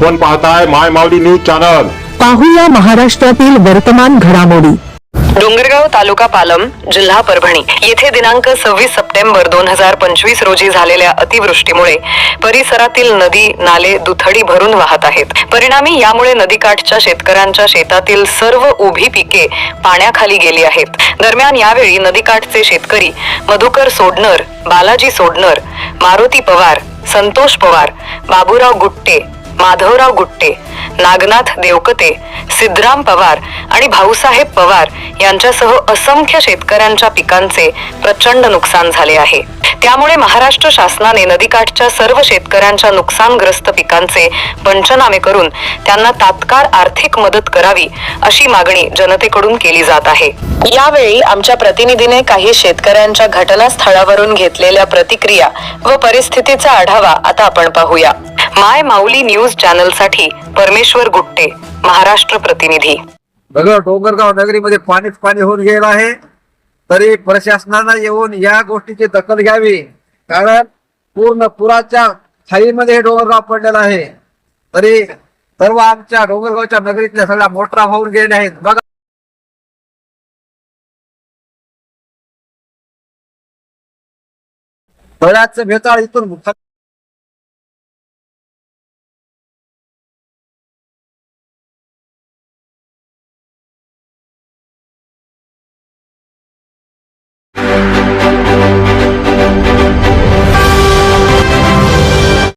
आपण पाहताय माय माऊली news channel. पाहूया महाराष्ट्रातील वर्तमान घडामोडी. डोंगरगाव तालुका पालम जिल्हा परभणी येथे दिनांक सव्वीस सप्टेंबर दोन हजार पंचवीस रोजी झालेल्या अतिवृष्टीमुळे परिसरातील नदी नाले दुथडी भरून वाहत आहेत. परिणामी यामुळे नदीकाठच्या शेतकऱ्यांच्या शेतातील सर्व उभी पिके पाण्याखाली गेली आहेत. दरम्यान यावेळी नदीकाठचे शेतकरी मधुकर सोडणर बालाजी सोडणर मारुती पवार संतोष पवार बाबूराव गुट्टे माधवराव गुट्टे नागनाथ देवकते सिद्धराम पवार आणि भाऊसाहेब पवार यांच्यासह असंख्य शेतकऱ्यांच्या पिकांचे प्रचंड नुकसान झाले आहे. त्यामुळे महाराष्ट्र शासनाने नदीकाठच्या सर्व शेतकऱ्यांच्या नुकसानग्रस्त पिकांचे पंचनामे करून त्यांना तात्काळ आर्थिक मदत करावी अशी मागणी जनतेकडून केली जात आहे. यावेळी आमच्या प्रतिनिधीने काही शेतकऱ्यांच्या घटनास्थळावरून घेतलेल्या प्रतिक्रिया व परिस्थितीचा आढावा आता आपण पाहूया. माय माऊली न्यूज चॅनलसाठी परमेश्वर गुट्टे महाराष्ट्र प्रतिनिधी. बघा डोंगरगाव नगरीमध्ये पाणीच पाणी होऊन गेलं आहे. तरी प्रशासनानं येऊन या गोष्टीची दखल घ्यावी. कारण पूर्ण पुराच्या खाईमध्ये हे डोंगरगाव पडलेलं आहे. तरी सर्व आमच्या डोंगरगावच्या नगरीतल्या सगळ्या मोटरा होऊन गेल्या आहेत. बघा. बऱ्याच भेताळ इथून